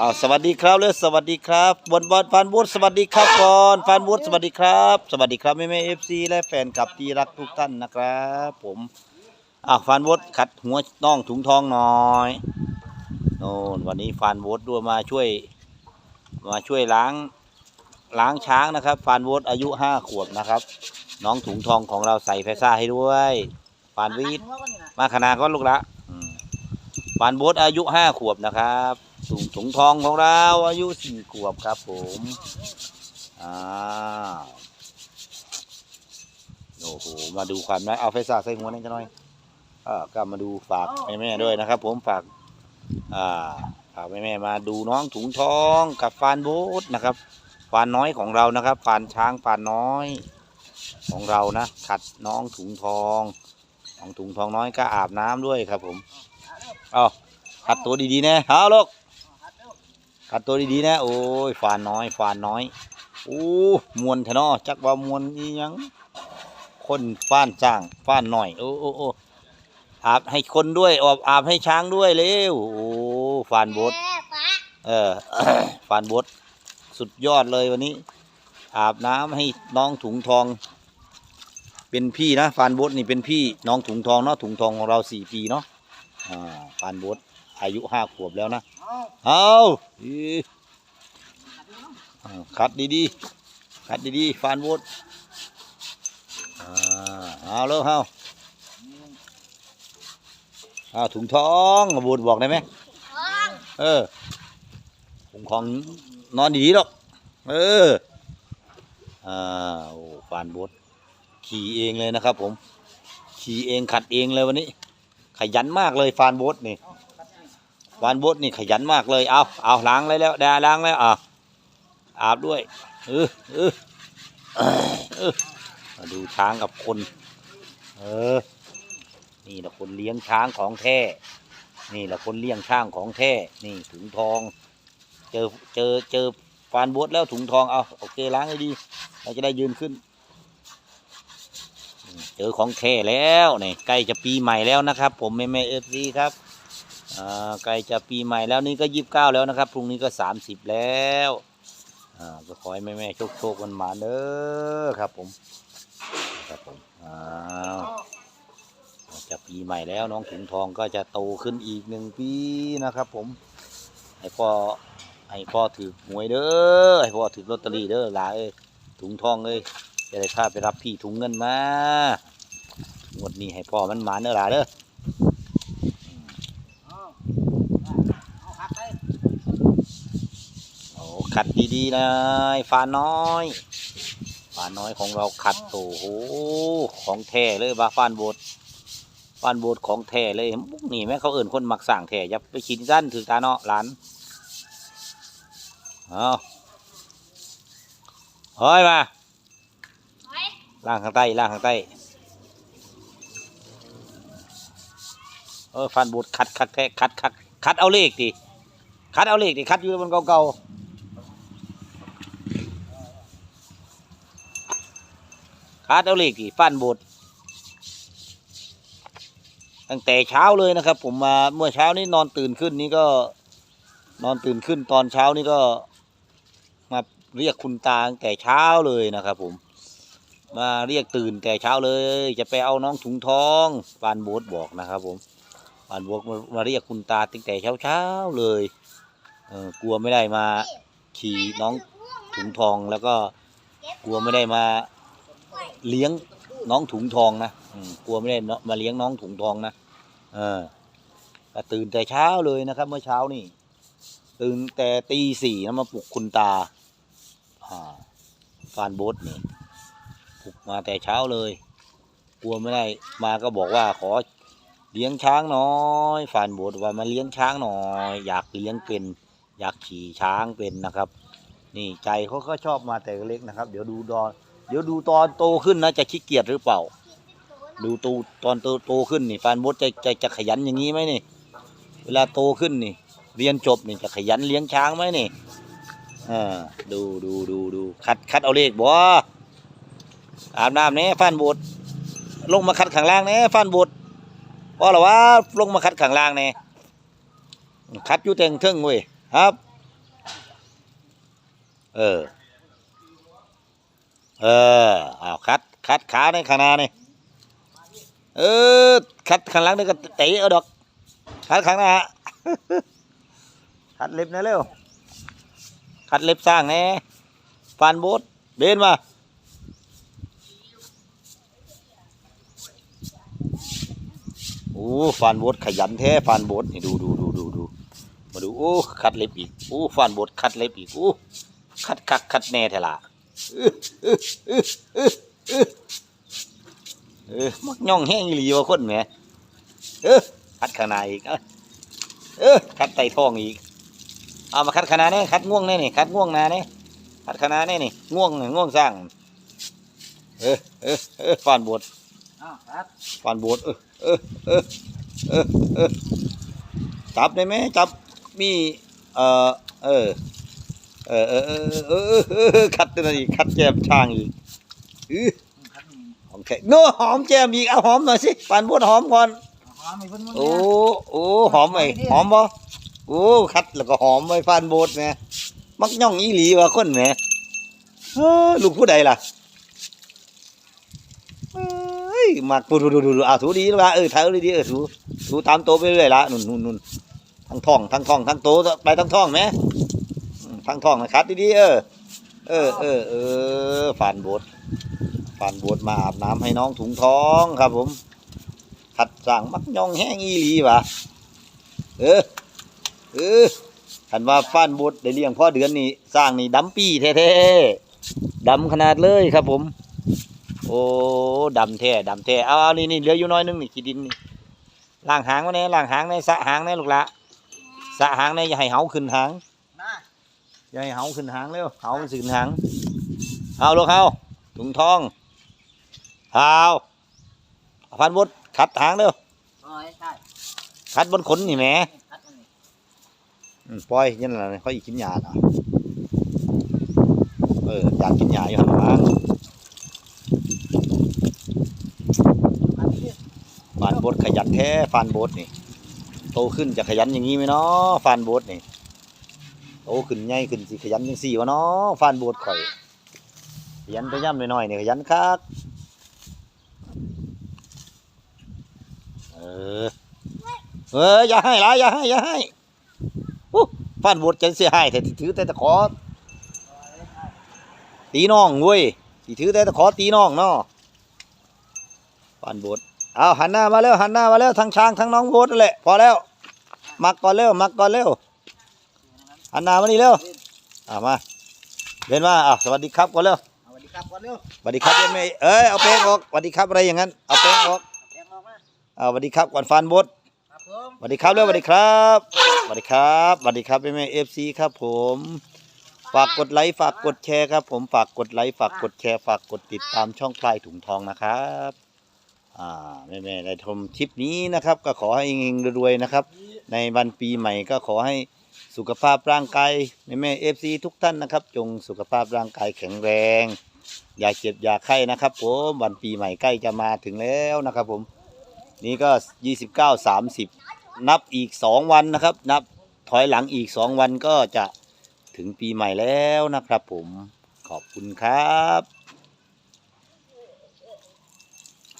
อ้าวสวัสดีครับเลยสวัสดีครับบนบอลฟานบูธสวัสดีครับก่อนฟานบูธสวัสดีครับ สวัสดีครับแม่แม่เอฟซีและแฟนคลับที่รักทุกท่านนะครับ ผมอ้าวฟานบูธขัดหัวน่องถุงทองหน่อยโน่นวันนี้ฟานบูธด้วยมาช่วย มาช่วยล้างล้างช้างนะครับ ฟานบูธอายุห้าขวบนะครับ น้องถุงทองของเราใส่แฟซ่าให้ด้วยฟานวีดมาขนาดก็ลูกละอืมปานโบดอายุห้าขวบนะครับ ถุงถุงทองของเราอายุสี่ขวบครับผมอ่าโอ้โหมาดูความนะเอาไฟซ่าใส่หัวนั่นจะหน่อยอ่าก็มาดูฝากแม่ๆด้วยนะครับ ผมฝากอ่าฝากแม่ๆมาดูน้องถุงทองกับฟานโบดนะครับฟานน้อยของเรานะครับฟานช้างฟานน้อยของเรานะขัดน้องถุงทองของถุงทองน้อยก็อาบน้ำด้วยครับผมเอาขัดตัวดีๆนะเอาลูก ขัดตัวดีๆนะ โอ้ยฟานน้อยฟานน้อยโอ้มวนทะเนอจักว่ามวนอียังคนฟ้านจ้างฟ้านหน่อย โอ้โอ้โอ้อาบให้คนด้วยอาบอาบให้ช้างด้วยเร็วโอ้ฟานบดเออฟานบดสุดยอดเลยวันนี้ อาบน้ำให้น้องถุงทอง เป็นพี่นะฟานบดนี่เป็นพี่น้องถุงทองเนาะถุงทองของเราสี่ปีเนาะอ่าฟานบด อายุห้าขวบแล้วนะ เอาอีเอาคัดดีๆ คัดดีๆ ฟานบดอ่าเอาแล้วเอาเอาถุงทองบูดบอกได้ไหมท้องเออผมของนอนดีหรอก เออ อ่าโอ้ฟานบดขี่เองเลยนะครับผม ขี่เองขัดเองเลยวันนี้ ขยันมากเลยฟานบดนี่ ฟานบดนี่ขยันมากเลย เอาเอาล้างเลยแล้วได้ล้างแล้วอะอาบด้วยเออเออเออมาดูช้างกับคน เออ นี่แหละคนเลี้ยงช้างของแท้ นี่แหละคนเลี้ยงช้างของแท้ นี่ถุงทอง เจอเจอเจอฟานบดแล้วถุงทอง เอาโอเคล้างให้ดี เราจะได้ยืนขึ้น เจอของแท้แล้วนี่ใกล้จะปีใหม่แล้วนะครับ ผมแม่แม่เอฟซีครับ อ่าใกล้จะปีใหม่แล้วนี่ก็ยี่สิบเก้าแล้วนะครับพรุ่งนี้ก็สามสิบแล้วอ่าก็ขอให้แม่แม่โชคโชคกันมาเด้อครับผมครับผมอ้าวจะปีใหม่แล้วน้องถุงทองก็จะโตขึ้นอีกหนึ่งปีนะครับผมให้พ่อให้พ่อถือหวยเด้อให้พ่อถือลอตเตอรี่เด้อหลาเอ้ยถุงทองเอ้ยจะได้พาไปรับพี่ถุงเงินมางวดนี้ให้พ่อมันหมาเด้อหลาเด้อโอ้ ขัดดีๆนะฟ้าน้อยฟ้าน้อยของเราขัดโอ้โหของแท้เลยบาฟานโบดฟานโบดของแท้เลยนี่แม่เขาเอิ่นคนมักสั่งแท้อย่าไปคิดสั้นถือตาเนาะหลานเอาเฮ้ยมาล่างข้างใต้ล่างข้างใต้เออฟันโบดคัดคัดแท้คัดคัดคัดเอาเลขดิคัดเอาเลขดิคัดอยู่บนเก่าๆ คัดเอาเลขดิฟันโบดตั้งแต่เช้าเลยนะครับ ผมมาเมื่อเช้านี้นอนตื่นขึ้นนี่ก็ นอนตื่นขึ้นตอนเช้านี่ก็ มาเรียกคุณตาตั้งแต่เช้าเลยนะครับ ผม มาเรียกตื่นแต่เช้าเลย จะไปเอาน้องถุงทองปานโบดบอกนะครับ ผมปานโบดมามาเรียกคุณตาตั้งแต่เช้าเช้าเลยเออกลัวไม่ได้มาขี่น้องถุงทองแล้วก็กลัวไม่ได้มา เลี้ยงน้องถุงทองนะอืกลัวไม่ได้เนาะมาเลี้ยงน้องถุงทองนะเออตื่นแต่เช้าเลยนะครับ เมื่อเช้านี่ ตื่นแต่ตีสี่นะมาปลุกคุณตาอ่าฟานโบสนี่ปลุกมาแต่เช้าเลย กลัวไม่ได้มาก็บอกว่าขอเลี้ยงช้างหน้อยฟานโบสว่ามาเลี้ยงช้างหน่อย อยากเลี้ยงเป็นอยากขี่ช้างเป็นนะครับ นี่ใจเขาก็ชอบมาแต่เล็กนะครับ เดี๋ยวดูดอน เดี๋ยวดูตอนโตขึ้นนะจะขี้เกียจหรือเปล่า ดูตูตอนโตโตขึ้นนี่ฟานบดจะจะจะขยันอย่างนี้ไหมนี่ เวลาโตขึ้นนี่ เรียนจบนี่จะขยันเลี้ยงช้างไหมนี่อ่าดูดูดูดูคัดคัดเอาเลขบ่อาบน้ำเน่ฟานบดลงมาคัดข้างล่างเน่ฟานบดว่าหรอว่าลงมาคัดข้างล่างเน่คัดอยู่แต่งเทิงเว้ยครับ เออ เอออ้าวคัดคัดขาในข้างหน้านี่เออคัดข้างหลังนี่ก็เตะเอาดอกคัดข้างหน้าคัดเล็บนะเร็วคัดเล็บสร้างแน่ฟานโบดเบนมาโอ้ฟานโบดขยันแท้ฟานโบดนี่ดูดูดูดูดูมาดูโอ้คัดเล็บอีกโอ้ฟานโบดคัดเล็บอีกโอ้คัดคักคัดแน่แท้ละ อื้ออเออเออเออื้อเออมักย่องแห้งอีหลีว่าคนแหมเออคัดข้าอีกเออคัดไตท้องอีกเอามาคัดคณะนี่คัดง่วงแน่นี่คัดง่วงนานี่ยคัดคณะนี่นี่ง่วงง่วงสร้างเออเออเออฟานบวชอ้าวครับฟานบวชเออเออเออเออเออจับได้ไหมจับมีเออเออ เออเออเออเออเออคัดตัวนั้นอีกคัดแจมช่างอีกอื้อหอมแค่โน้หอมแจมอีกเอาหอมหน่อยสิฟานบวชหอมก่อนหอมมีเพิ่นมื้อโอ้โอ้หอมไหมหอมบ่โอ้คัดแล้วก็หอมไว้ฟานโบดแหมมักย่องอีหลีว่าคนแหมลูกผู้ใดล่ะเอ้ยมักดูดูดูดูเอะถูดีแล้วล่ะเออถ่ายดีเออถูถูตามโตไปเรื่อยละนุ่นนุ่นนุ่นทั้งท้องทั้งท้องทั้งโตไปทั้งท้องไหม ทั้งท้องนะคัดดีๆเออ เออเออเออฟานโบดฟานโบดมาอาบน้ำให้น้องถุงท้องครับ ผม ขัดสั่งมักยองแห้งอีหลีวะเออ เออขันว่าฟานบดได้เลี้ยงพ่อเดือนนี่สร้างนี่ดำปีแท้ๆดำขนาดเลยครับ ผม โอ้ดำแท้ดำแท้เอาเอานี่นี่เหลืออยู่น้อยนึงนี่ขี้ดินนี่ล่างหางไว้แน่ล่างหางในสะหางในลูกละสะหางในอย่าให้เหาขึ้นหาง อย่าให้เหาขึ้นหางเร็วเหามันสิขึ้นหางเอาลูกเอาถุงทองเอาพันบดขัดหางเร็วโอ้ยใช่คัดบนขนนี่แหมครับอันนี้อืมปล่อยยันอะไรเขาอีกกินยาอะเอออยากกินยาอยู่หันมาอันนี้ฟานโบดขยันแท้ฟานโบดนี่ โตขึ้นจะขยันอย่างนี้ไหมเนาะฟานโบดนี่ โตขึ้นใหญ่ขึ้นสิขยันยังสี่วะเนาะฟานโบดข่อยขยันไปย่ำหน่อยๆเนี่ยขยันคักเออเอออย่าให้ละอย่าให้อย่าให้อู้ฟานโบดจะเสียหายแต่ถือแต่ตะขอตีน้องเว้ยสิถือแต่ตะขอตีน้องเนาะปานโบดเอาหันหน้ามาเร็วหันหน้ามาเร็วทั้งช้างทั้งน้องโบดนั่นแหละพอแล้วมักก่อนเร็วมักก่อนเร็ว หันหน้ามานี่เร็วอ่ามาเรียนว่าอะสวัสดีครับก่อนเร็วเอาสวัสดีครับก่อนเร็วสวัสดีครับเรียนไม่เอ้ยเอาแป้งออกสวัสดีครับอะไรอย่างนั้นเอาแป้งออกแจ้งออกมาเอาสวัสดีครับก่อนฟานโบดครับผมสวัสดีครับเร็วสวัสดีครับสวัสดีครับสวัสดีครับแม่แม่เอฟซีครับผมฝากกดไลค์ฝากกดแชร์ครับ ผมฝากกดไลค์ฝากกดแชร์ฝากกดติดตามช่องพลายถุงทองนะครับอ่าแม่แม่ๆได้ชมคลิปนี้นะครับ ก็ขอให้เฮงๆรวยๆนะครับ ในวันปีใหม่ก็ขอให้ สุขภาพร่างกายแม่แม่เอฟซีทุกท่านนะครับ จงสุขภาพร่างกายแข็งแรง อย่าเจ็บอย่าไข้นะครับ ผมวันปีใหม่ใกล้จะมาถึงแล้วนะครับ ผมนี่ก็ยี่สิบเก้าสามสิบนับอีกสองวันนะครับ นับถอยหลังอีกสองวันก็จะถึงปีใหม่แล้วนะครับ ผมขอบคุณครับ